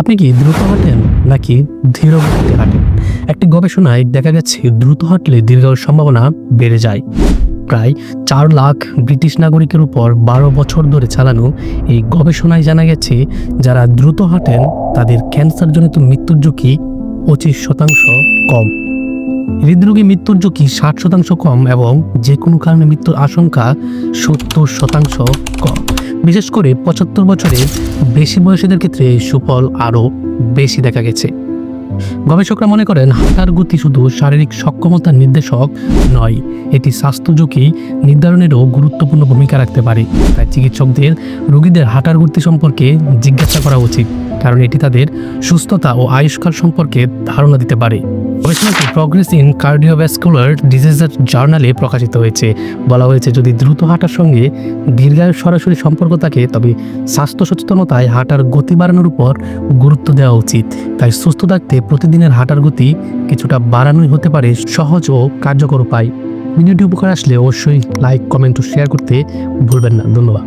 আপনি কি দ্রুত হাঁটেন নাকি ধীর গতিতে হাঁটেন? একটি গবেষণায় দেখা গেছে, দ্রুত হাঁটলে দীর্ঘায়ুর সম্ভাবনা বেড়ে যায়। প্রায় চার লাখ ব্রিটিশ নাগরিকের উপর বারো বছর ধরে চালানো এই গবেষণায় জানা গেছে, যারা দ্রুত হাঁটেন তাদের ক্যান্সারজনিত মৃত্যুর ঝুঁকি পঁচিশ শতাংশ কম। হৃদরোগী মৃত্যুর ঝুঁকি ষাট শতাংশ কম এবং যে কোনো কারণে মৃত্যুর আশঙ্কা সত্তর শতাংশ কম। বিশেষ করে পঁচাত্তর বছরের বেশি বয়সীদের ক্ষেত্রে সুফল আরও বেশি দেখা গেছে। গবেষকরা মনে করেন হাঁটার গতি শুধু শারীরিক সক্ষমতার নির্দেশক নয়, এটি স্বাস্থ্য ঝুঁকি নির্ধারণেরও গুরুত্বপূর্ণ ভূমিকা রাখতে পারে। তাই চিকিৎসকদের রোগীদের হাঁটার গতি সম্পর্কে জিজ্ঞাসা করা উচিত। কারণ এটি তাদের সুস্থতা ও আয়ুষ্কাল সম্পর্কে ধারণা দিতে পারে। গবেষণাটি প্রগ্রেস ইন কার্ডিওভ্যাসকুলার ডিজিজের জার্নালে প্রকাশিত হয়েছে। বলা হয়েছে, যদি দ্রুত হাঁটার সঙ্গে দীর্ঘায়ুর সরাসরি সম্পর্ক থাকে, তবে স্বাস্থ্য সচেতনতায় হাঁটার গতি বাড়ানোর উপর গুরুত্ব দেওয়া উচিত। তাই সুস্থ থাকতে প্রতিদিনের হাঁটার গতি কিছুটা বাড়ানোই হতে পারে সহজ ও কার্যকর উপায়। ভিডিওটি উপকার আসলে অবশ্যই লাইক কমেন্ট ও শেয়ার করতে ভুলবেন না। ধন্যবাদ।